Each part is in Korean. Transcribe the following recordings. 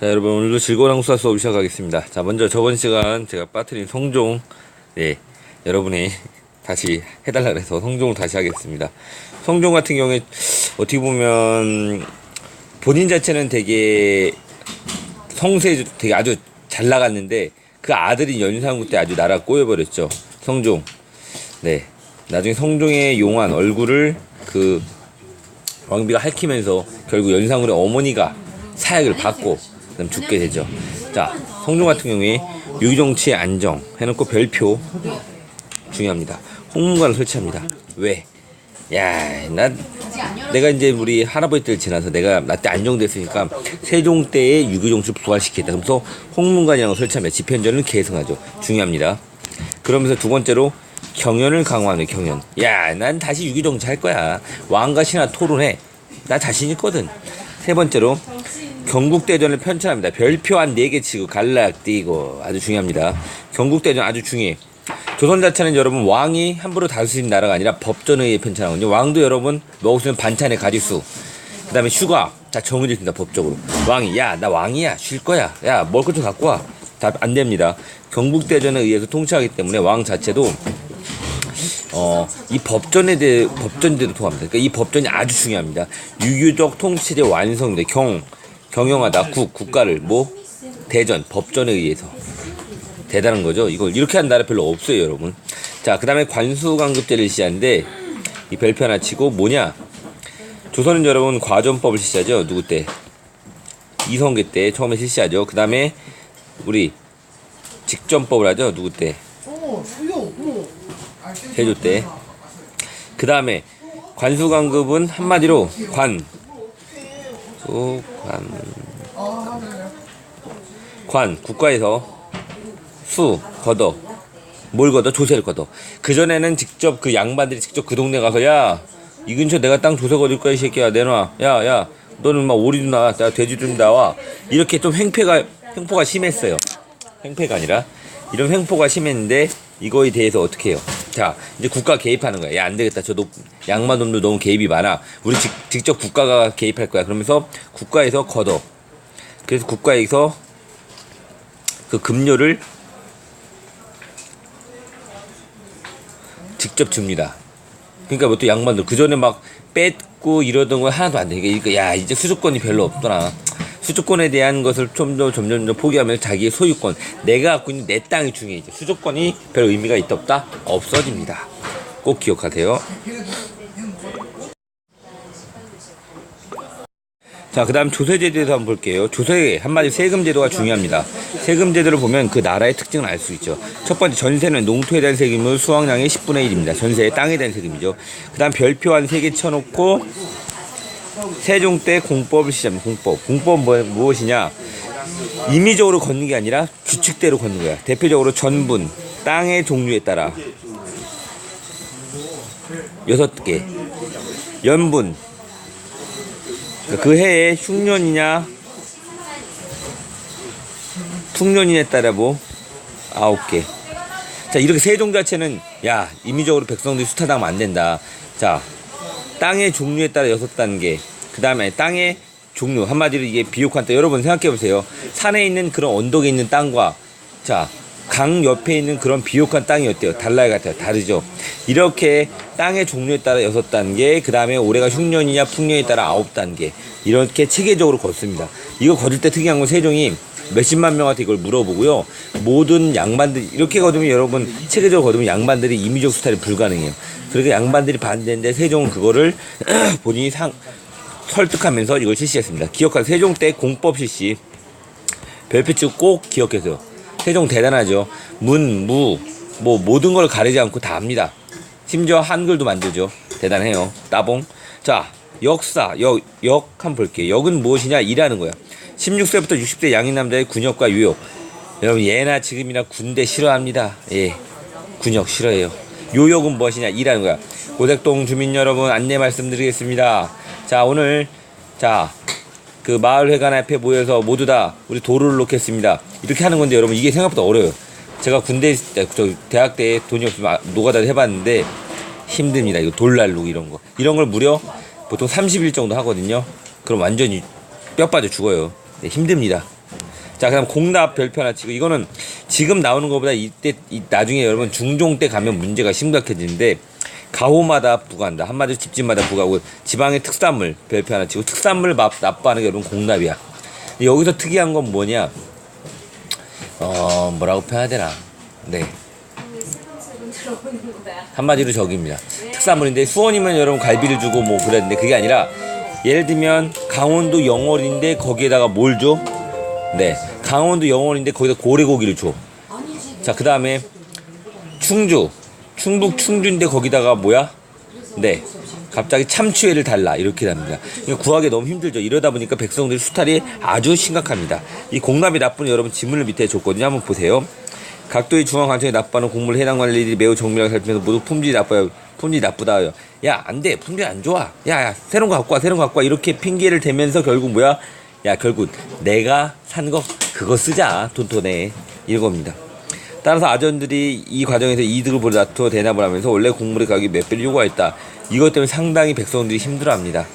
자 여러분 오늘도 즐거운 한국사 수업 시작하겠습니다. 자 먼저 저번 시간 제가 빠뜨린 성종 네 여러분이 다시 해달라 그래서 성종을 다시 하겠습니다. 성종 같은 경우에 어떻게 보면 본인 자체는 되게 성세 되게 아주 잘 나갔는데 그 아들인 연산군 때 아주 나라 꼬여버렸죠. 성종. 네. 나중에 성종의 용한 얼굴을 그 왕비가 핥히면서 결국 연산군의 어머니가 사약을 받고 그다음 죽게 되죠. 자, 성종 같은 경우에 유정치의 안정 해놓고 별표 중요합니다. 홍문관을 설치합니다. 왜? 야, 나 내가 이제 우리 할아버지 때를 지나서 내가 나 때 안정됐으니까 세종 때의 유교정치를 부활시키겠다. 그래서 홍문관이라는 걸 설치하면 집현전을 계승하죠. 중요합니다. 그러면서 두 번째로 경연을 강화하는 경연. 야, 난 다시 유교정치 할 거야. 신하 토론해. 나 자신 있거든. 세 번째로 경국대전을 편찬합니다. 별표 한 4개 치고 갈락 띄고 아주 중요합니다. 경국대전 아주 중요해. 조선 자체는 여러분 왕이 함부로 있는 나라가 아니라 법전에 의해 편찬하거든요. 왕도 여러분 먹을 수 있는 반찬의 가지수. 그 다음에 휴가. 다 정해져 있습니다. 법적으로. 왕이 야 나 왕이야. 쉴 거야. 야 먹을 것 좀 갖고 와. 다 안 됩니다. 경국대전에 의해서 통치하기 때문에 왕 자체도 어, 이 법전에 대해, 법전제도 통합니다. 그러니까 이 법전이 아주 중요합니다. 유교적 통치의 완성인데, 경, 경영하다, 국, 국가를, 뭐, 대전, 법전에 의해서. 대단한 거죠. 이걸 이렇게 한 나라 별로 없어요, 여러분. 자, 그 다음에 관수관급제를 시작하는데, 이 별표 하나 치고, 뭐냐. 조선은 여러분 과전법을 실시하죠. 누구 때? 이성계 때 처음에 실시하죠. 그 다음에, 우리, 직전법을 하죠. 누구 때? 세조 때. 그 다음에 관수관급은 한마디로 관, 수, 관, 관 국가에서 수 걷어 뭘 걷어 조세를 걷어. 그 전에는 직접 그 양반들이 직접 그 동네 가서 야 이 근처 내가 땅 조세 거둘 거야 이 새끼야 내놔 야 야 너는 막 오리도 나와 나 돼지도 나와 이렇게 좀 횡패가 횡포가 심했어요. 횡패가 아니라 이런 횡포가 심했는데 이거에 대해서 어떻게 해요? 자 이제 국가 개입하는 거야. 야 안 되겠다. 저 노, 양반놈도 너무 개입이 많아. 우리 직, 직접 국가가 개입할 거야. 그러면서 국가에서 걷어. 그래서 국가에서 그 급료를 직접 줍니다. 그러니까 뭐 또 양반들 그 전에 막 뺏고 이러던 거 하나도 안 돼. 그러니까 야 이제 수주권이 별로 없더라. 수주권에 대한 것을 좀 더 점점 더 포기하면 자기의 소유권, 내가 갖고 있는 내 땅이 중요해져. 수주권이 별 의미가 있다 없다? 없어집니다. 꼭 기억하세요. 자, 그 다음 조세제도에 대해서 한번 볼게요. 조세, 한마디 세금제도가 중요합니다. 세금제도를 보면 그 나라의 특징을 알 수 있죠. 첫 번째, 전세는 농토에 대한 세금은 수확량의 10분의 1입니다. 전세의 땅에 대한 세금이죠. 그 다음 별표 한 3개 쳐놓고, 세종 때 공법을 시작합니다. 공법. 공법은 뭐, 무엇이냐? 임의적으로 걷는 게 아니라 규칙대로 걷는 거야. 대표적으로 전분, 땅의 종류에 따라 여섯 개, 연분, 그 해에 흉년이냐 풍년이냐에 따라 뭐 아홉 개. 자 이렇게 세종 자체는 야 임의적으로 백성들이 수탈당하면 안 된다. 자 땅의 종류에 따라 여섯 단계. 그 다음에 땅의 종류 한마디로 이게 비옥한 땅. 여러분 생각해 보세요. 산에 있는 그런 언덕에 있는 땅과 자 강 옆에 있는 그런 비옥한 땅이 어때요? 달라요 같아요? 다르죠? 이렇게 땅의 종류에 따라 여섯 단계, 그 다음에 올해가 흉년이냐 풍년에 따라 아홉 단계, 이렇게 체계적으로 걷습니다. 이거 걷을 때 특이한 건 세종이 몇십만 명한테 이걸 물어보고요. 모든 양반들, 이렇게 걷으면 여러분, 체계적으로 걷으면 양반들이 임의적 수탈이 불가능해요. 그러니까 양반들이 반대인데 세종은 그거를 본인이 상, 설득하면서 이걸 실시했습니다. 기억하세요. 세종 때 공법 실시. 별표 찍고 꼭 기억해서 세종 대단하죠. 문, 무, 뭐 모든 걸 가리지 않고 다 합니다. 심지어 한글도 만들죠. 대단해요. 따봉. 자, 역사, 역, 역 한번 볼게요. 역은 무엇이냐? 일하는 거야. 16세부터 60대 양인 남자의 군역과 유역. 여러분 예나 지금이나 군대 싫어합니다. 예. 군역 싫어해요. 요역은 무엇이냐? 일하는 거야. 고택동 주민 여러분 안내 말씀드리겠습니다. 자, 오늘 자, 그 마을회관 앞에 모여서 모두 다 우리 도로를 놓겠습니다. 이렇게 하는 건데 여러분 이게 생각보다 어려워요. 제가 군대 저 대학 때 돈이 없으면 아, 노가다를 해봤는데 힘듭니다. 이거 돌날로 이런 거. 이런 걸 무려 보통 30일 정도 하거든요. 그럼 완전히 뼈 빠져 죽어요. 네, 힘듭니다. 자, 그다음 공납 별표 하나 치고 이거는 지금 나오는 것보다 이때 이 나중에 여러분 중종 때 가면 문제가 심각해지는데 가호마다 부과한다. 한마디로 집집마다 부과하고 지방의 특산물 별표 하나 치고 특산물 납, 납부하는 게 여러분 공납이야. 여기서 특이한 건 뭐냐? 어, 뭐라고 표현해야 되나? 네. 한마디로 저기입니다. 특산물인데 수원이면 여러분 갈비를 주고 뭐 그랬는데 그게 아니라 예를 들면 강원도 영월인데 거기에다가 뭘 줘? 네. 강원도 영월인데 거기다 고래고기를 줘. 자, 그 다음에 충주. 충북 충주인데 거기다가 뭐야? 네. 갑자기 참치회를 달라. 이렇게 됩니다. 구하기 너무 힘들죠. 이러다 보니까 백성들의 수탈이 아주 심각합니다. 이 공납이 나쁜 여러분 지문을 밑에 줬거든요. 한번 보세요. 각도의 중앙 관청에 납부하는 곡물 해당 관리들이 매우 정밀하게 살피면서 모두 품질이 나빠요. 품질이 나쁘다 요. 야, 안 돼. 품질 안 좋아. 야, 야, 새로운 거 갖고 와. 새로운 거 갖고 와. 이렇게 핑계를 대면서 결국 뭐야? 야, 결국 내가 산 거 그거 쓰자. 돈 돈에. 이겁니다. 따라서 아전들이 이 과정에서 이득을 보려 다투어 대납을 하면서 원래 곡물의 가격이 몇 배를 요구하였다. 이것 때문에 상당히 백성들이 힘들어합니다.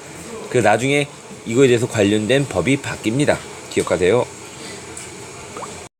그 나중에 이거에 대해서 관련된 법이 바뀝니다. 기억하세요.